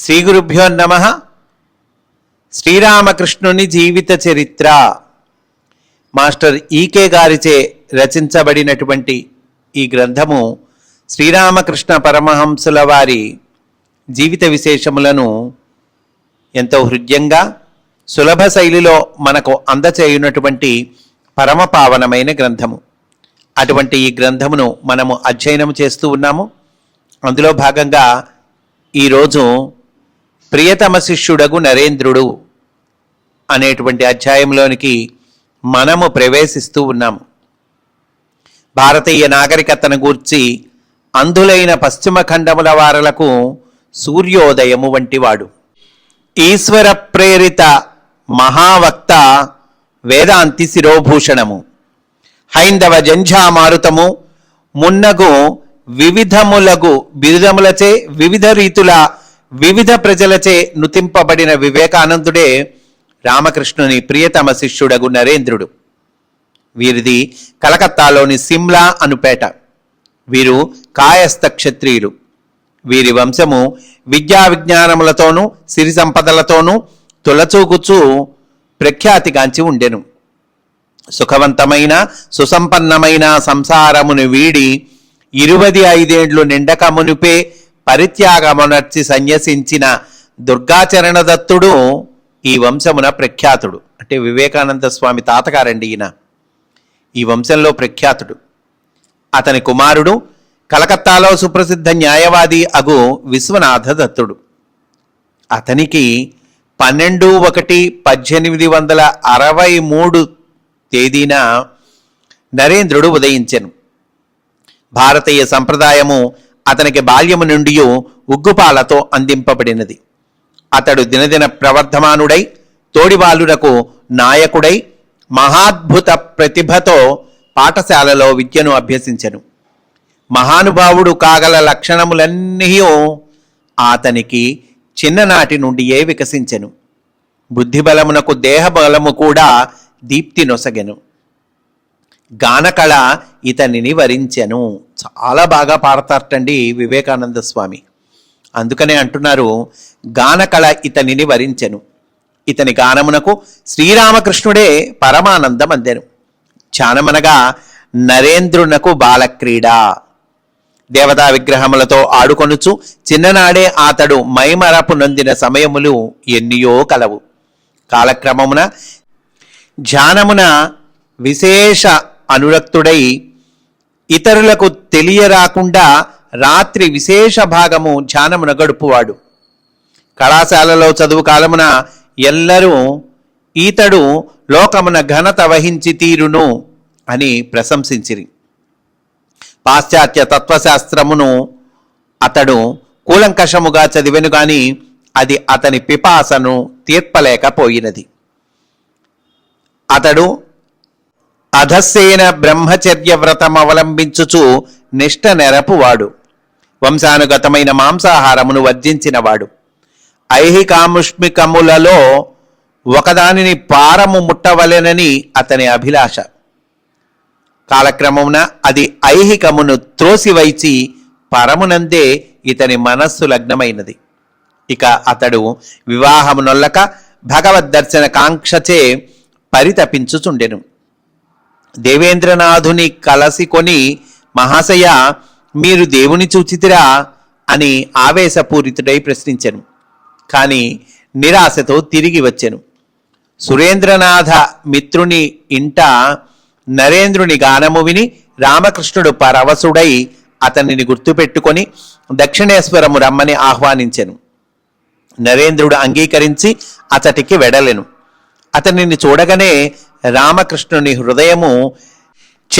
శ్రీ గురుభ్యో నమ. శ్రీరామకృష్ణుని జీవిత చరిత్ర. మాస్టర్ ఈకే గారిచే రచించబడినటువంటి ఈ గ్రంథము శ్రీరామకృష్ణ పరమహంసుల వారి జీవిత విశేషములను ఎంతో హృద్యంగా సులభ శైలిలో మనకు అందచేయునటువంటి పరమ పావనమైన గ్రంథము. అటువంటి ఈ గ్రంథమును మనము అధ్యయనం చేస్తూ ఉన్నాము. అందులో భాగంగా ఈరోజు ప్రియతమ శిష్యుడగు నరేంద్రుడు అనేటువంటి అధ్యాయంలోనికి మనము ప్రవేశిస్తూ ఉన్నాము భారతీయ నాగరికతను గూర్చి అంధులైన పశ్చిమ ఖండముల వారలకు సూర్యోదయము వంటివాడు. ఈశ్వర ప్రేరిత మహావక్త వేదాంతి శిరోభూషణము. హైందవ జంఝామారుతము మున్నగు వివిధములగు బిరుదములచే వివిధ రీతుల వివిధ ప్రజలచే నుతింపబడిన వివేకానందుడే రామకృష్ణుని ప్రియతమ శిష్యుడగు నరేంద్రుడు. వీరిది కలకత్తాలోని సిమ్లా అనుపేట. వీరు కాయస్థ క్షత్రియులు. వీరి వంశము విద్యా విజ్ఞానములతోనూ సిరి సంపదలతోనూ తులచూగుచూ ప్రఖ్యాతిగాంచి ఉండెను. సుఖవంతమైన సుసంపన్నమైన సంసారమును వీడి ఇరువది ఐదేండ్లు నిండక మునిపే పరిత్యాగమునర్చి సన్యసించిన దుర్గాచరణ దత్తుడు ఈ వంశమున ప్రఖ్యాతుడు. అంటే వివేకానంద స్వామి తాతగారండి ఈయన. ఈ వంశంలో ప్రఖ్యాతుడు. అతని కుమారుడు కలకత్తాలో సుప్రసిద్ధ న్యాయవాది అగు విశ్వనాథ దత్తుడు. అతనికి పన్నెండు ఒకటి పద్దెనిమిది వందల అరవై మూడు తేదీన నరేంద్రుడు ఉదయించెను. భారతీయ సంప్రదాయము అతనికి బాల్యము నుండి ఉగ్గుపాలతో అందింపబడినది. అతడు దినదిన ప్రవర్ధమానుడై తోడిబాలునకు నాయకుడై మహాద్భుత ప్రతిభతో పాఠశాలలో విద్యను అభ్యసించెను. మహానుభావుడు కాగల లక్షణములన్నీ అతనికి చిన్ననాటి నుండియే వికసించెను. బుద్ధిబలమునకు దేహబలము కూడా దీప్తి నొసగెను. గానకళ ఇతనిని వరించెను. చాలా బాగా పాడతారటండి వివేకానంద స్వామి. అందుకనే అంటున్నారు గానకళ ఇతనిని వరించెను. ఇతని గానమునకు శ్రీరామకృష్ణుడే పరమానందం అందెను. ధ్యానమనగా నరేంద్రునకు బాలక్రీడ. దేవతా విగ్రహములతో ఆడుకొనుచు చిన్ననాడే అతడు మైమరపు నొందిన సమయములు ఎన్నియో కలవు. కాలక్రమమున ధ్యానమున విశేష అనురక్తుడై ఇతరులకు తెలియరాకుండా రాత్రి విశేష భాగము ధ్యానమున గడుపువాడు. కళాశాలలో చదువు కాలమున ఎల్లరూ ఈతడు లోకమున ఘనత వహించి తీరును అని ప్రశంసించిరి. పాశ్చాత్య తత్వశాస్త్రమును అతడు కూలంకషముగా చదివెను గాని అది అతని పిపాసను తీర్పలేకపోయినది. అతడు అధస్సేన బ్రహ్మచర్య వ్రతం అవలంబించుచు నిష్ట నెరపువాడు వంశానుగతమైన మాంసాహారమును వర్జించినవాడు. ఐహికాముష్మికములలో ఒకదానిని పారము ముట్టవలెనని అతని అభిలాష. కాలక్రమమున అది ఐహికమును త్రోసివైచి పరమునందే ఇతని మనస్సు లగ్నమైనది. ఇక అతడు వివాహమునొల్లక భగవద్దర్శన కాంక్షచే పరితపించుచుండెను. దేవేంద్రనాథుని కలసి కొని మహాశయ మీరు దేవుని చూచితిరా అని ఆవేశపూరితుడై ప్రశ్నించెను. కానీ నిరాశతో తిరిగి వచ్చెను. సురేంద్రనాథ మిత్రుని ఇంట నరేంద్రుని గానము విని రామకృష్ణుడు పరవశుడై అతనిని గుర్తుపెట్టుకొని దక్షిణేశ్వరము రమ్మని ఆహ్వానించెను. నరేంద్రుడు అంగీకరించి అతటికి వెడలెను. అతనిని చూడగానే రామకృష్ణుని హృదయము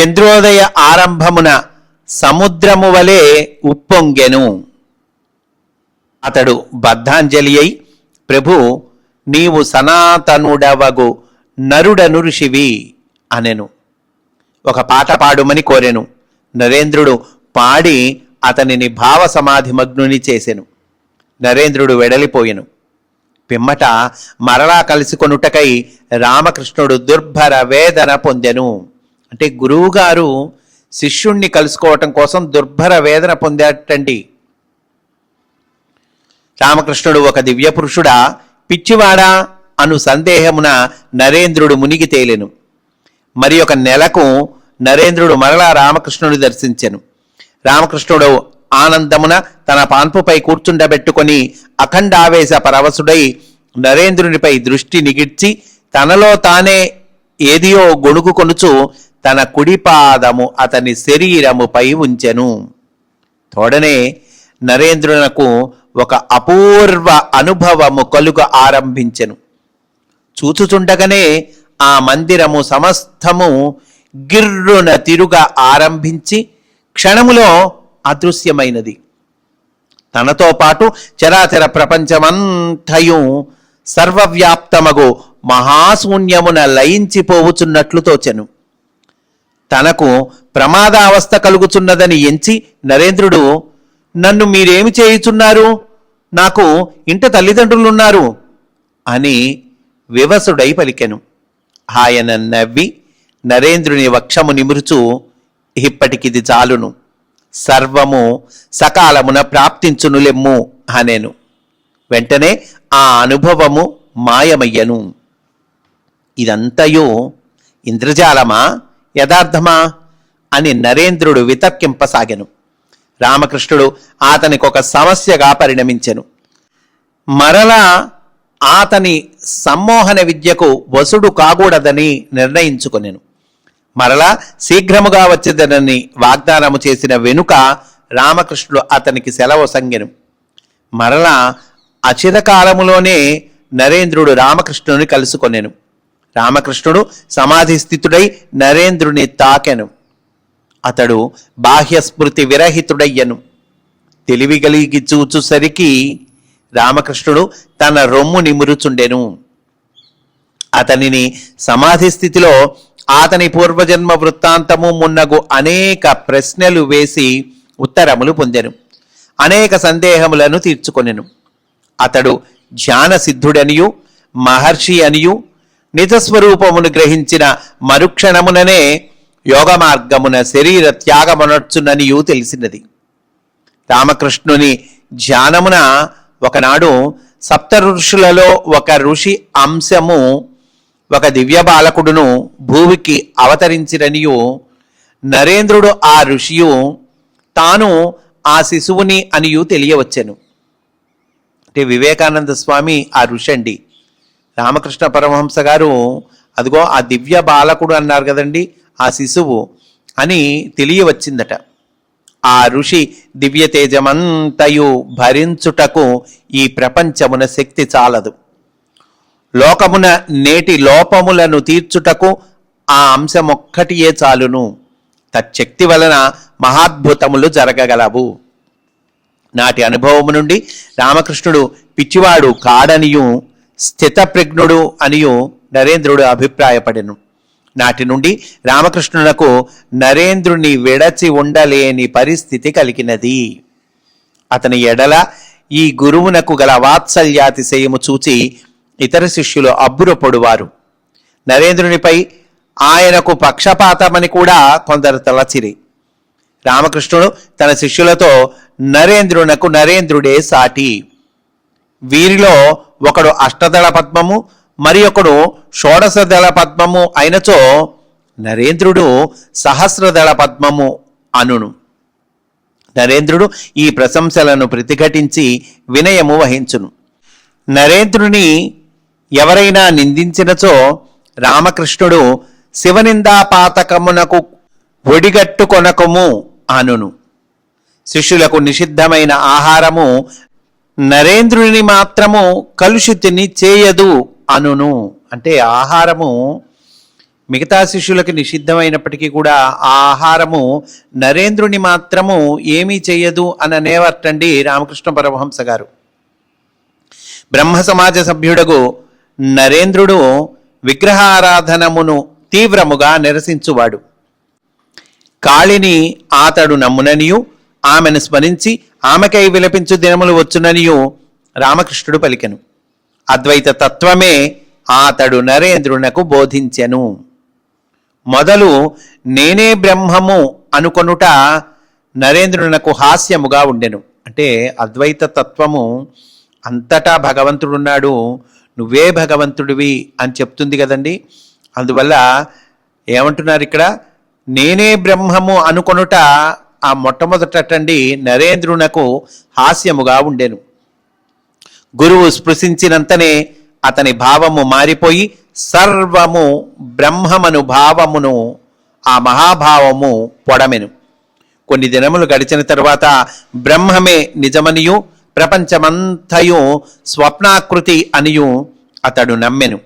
చంద్రోదయ ఆరంభమున సముద్రము వలె ఉప్పొంగెను. అతడు బద్ధాంజలి అయి ప్రభు నీవు సనాతనుడవగు నరుడను ఋషివి అనెను. ఒక పాట పాడుమని కోరెను. నరేంద్రుడు పాడి అతనిని భావ సమాధి మగ్నుని చేసెను. నరేంద్రుడు వెడలిపోయెను. పిమ్మట మరలా కలుసుకొనుటకై రామకృష్ణుడు దుర్భర వేదన పొందెను. అంటే గురువుగారు శిష్యుణ్ణి కలుసుకోవటం కోసం దుర్భర వేదన పొందాటండి రామకృష్ణుడు ఒక దివ్య పురుషుడా పిచ్చివాడా అను సందేహమున నరేంద్రుడు మునిగి తేలెను. మరి ఒక నెలకు నరేంద్రుడు మరలా రామకృష్ణుని దర్శించెను. రామకృష్ణుడు ఆనందమున తన పాన్పుపై కూర్చుండబెట్టుకొని అఖండావేశ పరవశుడై నరేంద్రునిపై దృష్టి నిగిడ్చి తనలో తానే ఏదియో గొణుకుకొనుచు తన కుడిపాదము అతని శరీరముపై ఉంచెను. తోడనే నరేంద్రునకు ఒక అపూర్వ అనుభవము కలుగ ఆరంభించెను. చూచుచుండగానే ఆ మందిరము సమస్తము గిర్రున తిరుగ ఆరంభించి క్షణములో అదృశ్యమైనది. తనతో పాటు చరాచర ప్రపంచమంతయు సర్వవ్యాప్తమగు మహాశూన్యమున లయించిపోవుచున్నట్లు తోచెను. తనకు ప్రమాదావస్థ కలుగుచున్నదని ఎంచి నరేంద్రుడు నన్ను మీరేమి చేయుచున్నారు? నాకు ఇంట తల్లిదండ్రులున్నారు అని వివసుడై పలికెను. ఆయన నవ్వి నరేంద్రుని వక్షము నిమురుచు ఇప్పటికిది చాలును. సర్వము సకాలమున ప్రాప్తించునులెమ్ము అనేను. వెంటనే ఆ అనుభవము మాయమయ్యను. ఇదంతయు ఇంద్రజాలమా? యథార్థమా? అని నరేంద్రుడు వితర్కింపసాగెను రామకృష్ణుడు అతనికి ఒక సమస్యగా పరిణమించెను. మరలా అతని సమ్మోహన విద్యకు వసుడు కాకూడదని నిర్ణయించుకొనెను. మరలా శీఘ్రముగా వచ్చేదనని వాగ్దానము చేసిన వెనుక రామకృష్ణుడు అతనికి సెలవు సంగెను. మరలా అచిరకాలములోనే నరేంద్రుడు రామకృష్ణుని కలుసుకొనెను. రామకృష్ణుడు సమాధి స్థితుడై నరేంద్రుని తాకెను. అతడు బాహ్యస్మృతి విరహితుడయ్యను. తెలివి కలిగి చూచుసరికి రామకృష్ణుడు తన రొమ్ము నిమురుచుండెను. అతనిని సమాధి స్థితిలో అతని పూర్వజన్మ వృత్తాంతము మున్నగు అనేక ప్రశ్నలు వేసి ఉత్తరములు పొందెను. అనేక సందేహములను తీర్చుకొనెను. అతడు ధ్యాన సిద్ధుడనియు మహర్షి అనియు నిజస్వరూపమును గ్రహించిన మరుక్షణముననే యోగ మార్గమున శరీర త్యాగమనొచ్చుననియు తెలిసినది. రామకృష్ణుని ధ్యానమున ఒకనాడు సప్త ఋషులలో ఒక ఋషి అంశము ఒక దివ్య బాలకుడును భూమికి అవతరించిరనియు నరేంద్రుడు ఆ ఋషియు తాను ఆ శిశువుని అనియు తెలియవచ్చెను. అంటే వివేకానంద స్వామి ఆ ఋషి అండి రామకృష్ణ పరమహంస గారు అదిగో ఆ దివ్య బాలకుడు అన్నారు కదండి ఆ శిశువు అని తెలియవచ్చిందట. ఆ ఋషి దివ్య తేజమంతయు భరించుటకు ఈ ప్రపంచమున శక్తి చాలదు. లోకమున నేటి లోపములను తీర్చుటకు ఆ అంశమొక్కటియే చాలును. తచ్చక్తి వలన మహాద్భుతములు జరగగలవు. నాటి అనుభవము నుండి రామకృష్ణుడు పిచ్చివాడు కాడనియు స్థితప్రజ్ఞుడు అనియు నరేంద్రుడు అభిప్రాయపడెను. నాటి నుండి రామకృష్ణునకు నరేంద్రుని విడచి ఉండలేని పరిస్థితి కలిగినది. అతని ఎడల ఈ గురువునకు గల వాత్సల్యాతిశయము చూచి ఇతర శిష్యులు అబ్బురపడువారు. నరేంద్రునిపై ఆయనకు పక్షపాతమని కూడా కొందరు తలచిరి. రామకృష్ణుడు తన శిష్యులతో నరేంద్రునకు నరేంద్రుడే సాటి. వీరిలో ఒకడు అష్టదళ పద్మము మరి ఒకడు షోడశదళ పద్మము అయినచో నరేంద్రుడు సహస్రదళ పద్మము అనును. నరేంద్రుడు ఈ ప్రశంసలను ప్రతిఘటించి వినయము వహించును. నరేంద్రుని ఎవరైనా నిందించినచో రామకృష్ణుడు శివనిందాపాతకమునకు ఒడిగట్టుకొనకము అనును. శిష్యులకు నిషిద్ధమైన ఆహారము నరేంద్రుని మాత్రము కలుషితిని చేయదు అనును. అంటే ఆహారము మిగతా శిష్యులకి నిషిద్ధమైనప్పటికీ కూడా ఆ ఆహారము నరేంద్రుని మాత్రము ఏమీ చేయదు అని అనేవర్టండి రామకృష్ణ పరమహంస గారు. బ్రహ్మ సమాజ సభ్యుడగు నరేంద్రుడు విగ్రహారాధనమును తీవ్రముగా నిరసించువాడు. కాళిని ఆతడు నమ్ముననియు ఆమెను స్మరించి ఆమెకై విలపించు దినములు వచ్చుననియు రామకృష్ణుడు పలికెను. అద్వైత తత్వమే ఆతడు నరేంద్రునకు బోధించెను. మొదలు నేనే బ్రహ్మము అనుకొనుట నరేంద్రునకు హాస్యముగా ఉండెను. అంటే అద్వైత తత్వము అంతటా భగవంతుడున్నాడు నువ్వే భగవంతుడివి అని చెప్తుంది కదండి. అందువల్ల ఏమంటున్నారు ఇక్కడ? నేనే బ్రహ్మము అనుకొనుట ఆ మొట్టమొదటండి నరేంద్రునకు హాస్యముగా ఉండెను. గురువు స్పృశించినంతనే అతని భావము మారిపోయి సర్వము బ్రహ్మమను భావమును ఆ మహాభావము పొడమెను. కొన్ని దినములు గడిచిన తర్వాత బ్రహ్మమే నిజమనియు ప్రపంచమంతయు స్వప్నాకృతి అనియు అతడు నమ్మెను.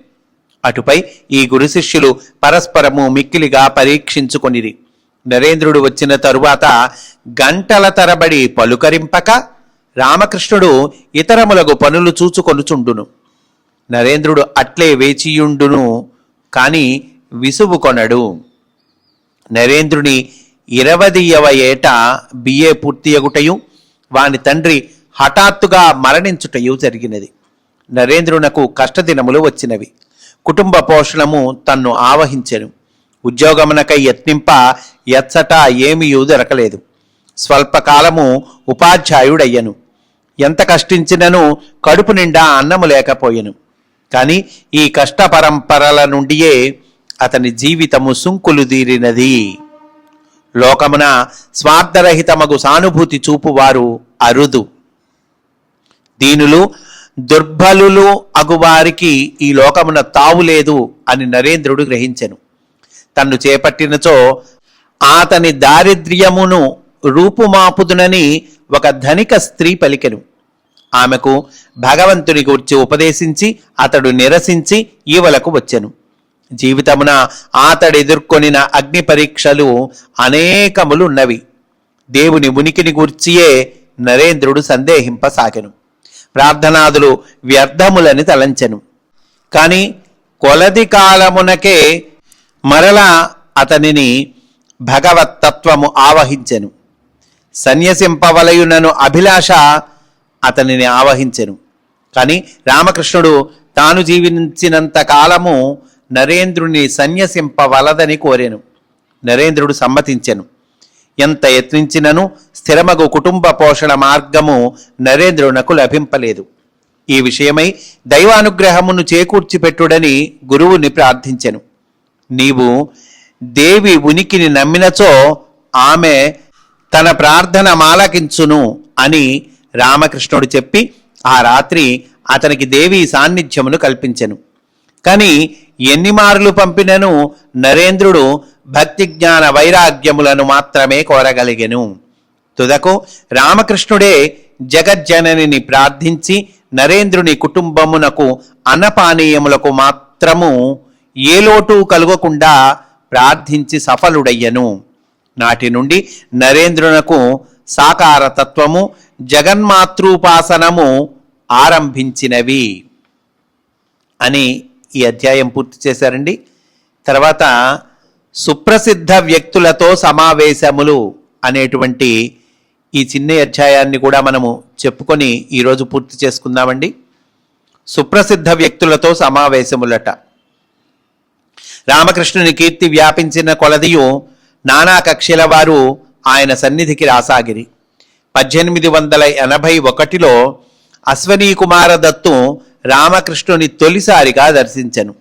అటుపై ఈ గురు శిష్యులు పరస్పరము మిక్కిలిగా పరీక్షించుకొనిరి. నరేంద్రుడు వచ్చిన తరువాత గంటల తరబడి పలుకరింపక రామకృష్ణుడు ఇతరములకు పనులు చూచుకొనుచుండును. నరేంద్రుడు అట్లే వేచియుండును కాని విసువుకొనడు. నరేంద్రుని ఇరవదియవ ఏట బిఏ పూర్తియగుటయు వాని తండ్రి హఠాత్తుగా మరణించుటయు జరిగినది. నరేంద్రునకు కష్టదినములు వచ్చినవి. కుటుంబ పోషణము తన్ను ఆవహించెను. ఉద్యోగమునకై యత్నింప ఎచ్చట ఏమీయూ దొరకలేదు. స్వల్పకాలము ఉపాధ్యాయుడయ్యను. ఎంత కష్టించినను కడుపు నిండా అన్నము లేకపోయెను. కానీ ఈ కష్ట పరంపరల నుండియే అతని జీవితము సుంకులు దీరినది లోకమున స్వార్థరహితమగు సానుభూతి చూపువారు అరుదు. దీనులు దుర్బలులు అగువారికి ఈ లోకమున తావులేదు అని నరేంద్రుడు గ్రహించెను. తన్ను చేపట్టినచో అతని దారిద్ర్యమును రూపుమాపుదునని ఒక ధనిక స్త్రీ పలికెను. ఆమెకు భగవంతుని గురించి ఉపదేశించి అతడు నిరసించి ఈవలకు వచ్చెను. జీవితమున అతడు ఎదుర్కొనిన అగ్ని పరీక్షలు అనేకములున్నవి. దేవుని ఉనికిని గూర్చియే నరేంద్రుడు సందేహింపసాగెను. ప్రార్థనాదులు వ్యర్థములని తలంచెను. కాని కొలది కాలమునకే మరలా అతనిని భగవత్తత్వము ఆవహించెను. సన్యసింపవలయునను అభిలాష అతనిని ఆవహించెను. కానీ రామకృష్ణుడు తాను జీవించినంత కాలము నరేంద్రుని సన్యసింపవలదని కోరెను. నరేంద్రుడు సమ్మతించెను. ఎంత యత్నించినను స్థిరమగు కుటుంబ పోషణ మార్గము నరేంద్రునకు లభింపలేదు. ఈ విషయమై దైవానుగ్రహమును చేకూర్చిపెట్టుడని గురువుని ప్రార్థించెను. నీవు దేవి ఉనికిని నమ్మినచో ఆమె తన ప్రార్థన మాలకించును అని రామకృష్ణుడు చెప్పి ఆ రాత్రి అతనికి దేవి సాన్నిధ్యమును కల్పించెను. కానీ ఎన్ని మార్లు పంపినను నరేంద్రుడు భక్తి జ్ఞాన వైరాగ్యములను మాత్రమే కోరగలిగెను. తుదకు రామకృష్ణుడే జగజ్జననిని ప్రార్థించి నరేంద్రుని కుటుంబమునకు అన్నపానీయములకు మాత్రము ఏ లోటు కలుగకుండా ప్రార్థించి సఫలుడయ్యను. నాటి నుండి నరేంద్రునకు సాకార తత్వము జగన్మాతృపాసనము ఆరంభించినవి అని ఈ అధ్యాయం పూర్తి చేశారండి. తర్వాత సుప్రసిద్ధ వ్యక్తులతో సమావేశములు అనేటువంటి ఈ చిన్న అధ్యాయాన్ని కూడా మనము చెప్పుకొని ఈరోజు పూర్తి చేసుకుందామండి. సుప్రసిద్ధ వ్యక్తులతో సమావేశములట. రామకృష్ణుని కీర్తి వ్యాపించిన కొలదియు నానా కక్షల వారు ఆయన సన్నిధికి రాసాగిరి. పద్దెనిమిది వందల ఎనభై ఒకటిలో అశ్వనీ కుమార దత్తు రామకృష్ణుని తొలిసారిగా దర్శించెను.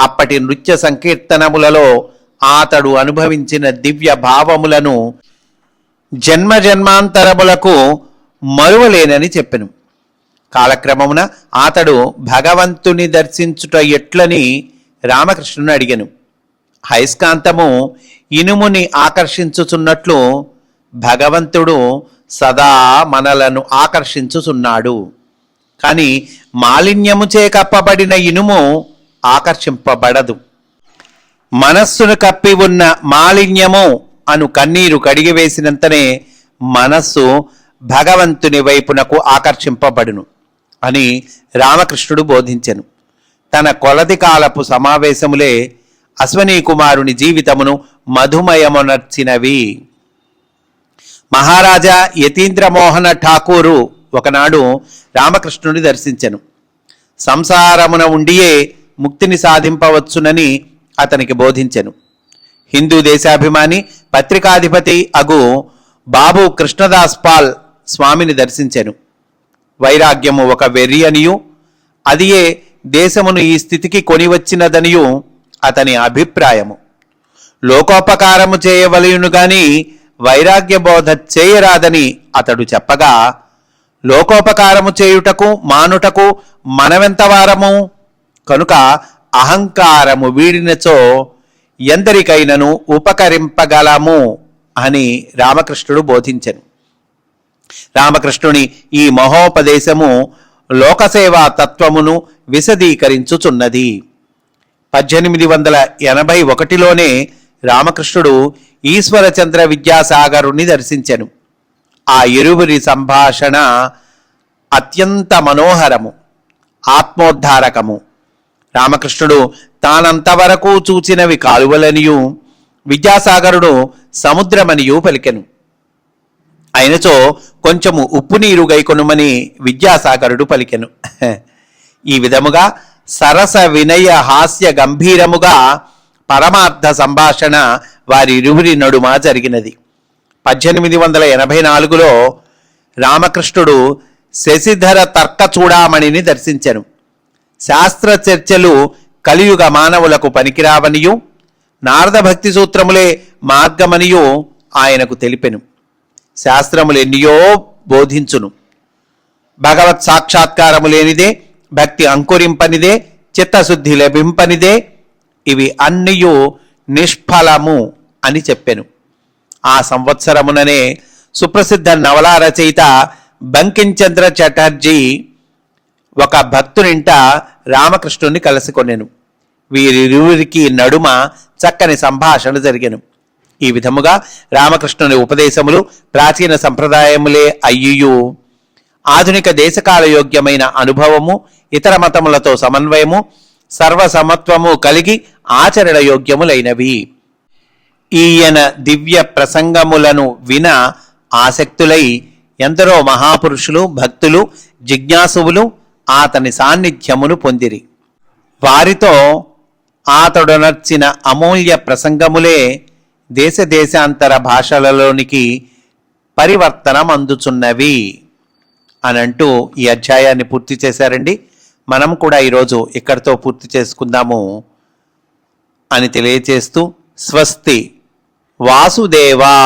అప్పటి నృత్య సంకీర్తనములలో అతడు అనుభవించిన దివ్య భావములను జన్మ జన్మాంతరములకు మరువలేనని చెప్పెను. కాలక్రమమున అతడు భగవంతుని దర్శించుట ఎట్లని రామకృష్ణుని అడిగను. హైస్కాంతము ఇనుముని ఆకర్షించుచున్నట్లు భగవంతుడు సదా మనలను ఆకర్షించుచున్నాడు. కానీ మాలిన్యముచే కప్పబడిన ఇనుము ఆకర్షింపబడదు. మనస్సును కప్పి ఉన్న మాలిన్యము అను కన్నీరు కడిగివేసినంతనే మనస్సు భగవంతుని వైపునకు ఆకర్షింపబడును అని రామకృష్ణుడు బోధించెను. తన కొలది కాలపు సమావేశములే అశ్వనీ కుమారుని జీవితమును మధుమయమునర్చినవి. మహారాజా యతీంద్రమోహన ఠాకూరు ఒకనాడు రామకృష్ణుని దర్శించెను. సంసారమున ఉండియే ముక్తిని సాధింపవచ్చునని అతనికి బోధించెను. హిందూ దేశాభిమాని పత్రికాధిపతి అగు బాబు కృష్ణదాస్ పాల్ స్వామిని దర్శించెను. వైరాగ్యము ఒక వెర్రి అనియు అదియే దేశమును ఈ స్థితికి కొనివచ్చినదనియు అతని అభిప్రాయము. లోకోపకారము చేయవలయును గాని వైరాగ్య బోధ చేయరాదని అతడు చెప్పగా లోకోపకారము చేయుటకు మానుటకు మనమెంత వారము? కనుక అహంకారము వీడినచో ఎందరికైనను ఉపకరింపగలము అని రామకృష్ణుడు బోధించెను. రామకృష్ణుని ఈ మహోపదేశము లోకసేవా తత్వమును విశదీకరించుచున్నది. పద్దెనిమిది వందల ఎనభై ఒకటిలోనే రామకృష్ణుడు ఈశ్వరచంద్ర విద్యాసాగరుణ్ణి దర్శించెను. ఆ ఇరువురి సంభాషణ అత్యంత మనోహరము ఆత్మోద్ధారకము. రామకృష్ణుడు తానంతవరకు చూచినవి కాలువలనియు విద్యాసాగరుడు సముద్రమనియు పలికెను. అయినచో కొంచెము ఉప్పు నీరు గైకొనుమని విద్యాసాగరుడు పలికెను. ఈ విధముగా సరస వినయ హాస్య గంభీరముగా పరమార్థ సంభాషణ వారిరువురి నడుమ జరిగినది. పద్దెనిమిది వందల ఎనభై నాలుగులో రామకృష్ణుడు శశిధర తర్క చూడామణిని దర్శించెను. శాస్త్ర చర్చలు కలియుగ మానవులకు పనికిరావనియు నారద భక్తి సూత్రములే మార్గమనియు ఆయనకు తెలిపెను. శాస్త్రములు ఎన్నియో బోధించును. భగవత్ సాక్షాత్కారము లేనిదే భక్తి అంకురింపనిదే చిత్తశుద్ధి లభింపనిదే ఇవి అన్నియు నిష్ఫలము అని చెప్పెను. ఆ సంవత్సరముననే సుప్రసిద్ధ నవలా రచయిత బంకించంద్ర చటర్జీ ఒక భక్తునింట రామకృష్ణుని కలుసుకొనెను. వీరిరువురికి నడుమ చక్కని సంభాషణ జరిగెను. ఈ విధముగా రామకృష్ణుని ఉపదేశములు ప్రాచీన సంప్రదాయములే అయ్యుయు. ఆధునిక దేశకాల యోగ్యమైన అనుభవము ఇతర మతములతో సమన్వయము సర్వసమత్వము కలిగి ఆచరణ యోగ్యములైనవి. ఈయన దివ్య ప్రసంగములను విన ఆసక్తులై ఎందరో మహాపురుషులు భక్తులు జిజ్ఞాసువులు అతని సాన్నిధ్యమును పొందిరి. వారితో ఆతడొనర్చిన అమూల్య ప్రసంగములే దేశ దేశాంతర భాషలలోనికి పరివర్తనం అందుచున్నవి అని అంటూ ఈ అధ్యాయాన్ని పూర్తి చేశారండి. మనం కూడా ఈరోజు ఇక్కడితో పూర్తి చేసుకుందాము అని తెలియచేస్తూ స్వస్తి వాసుదేవా!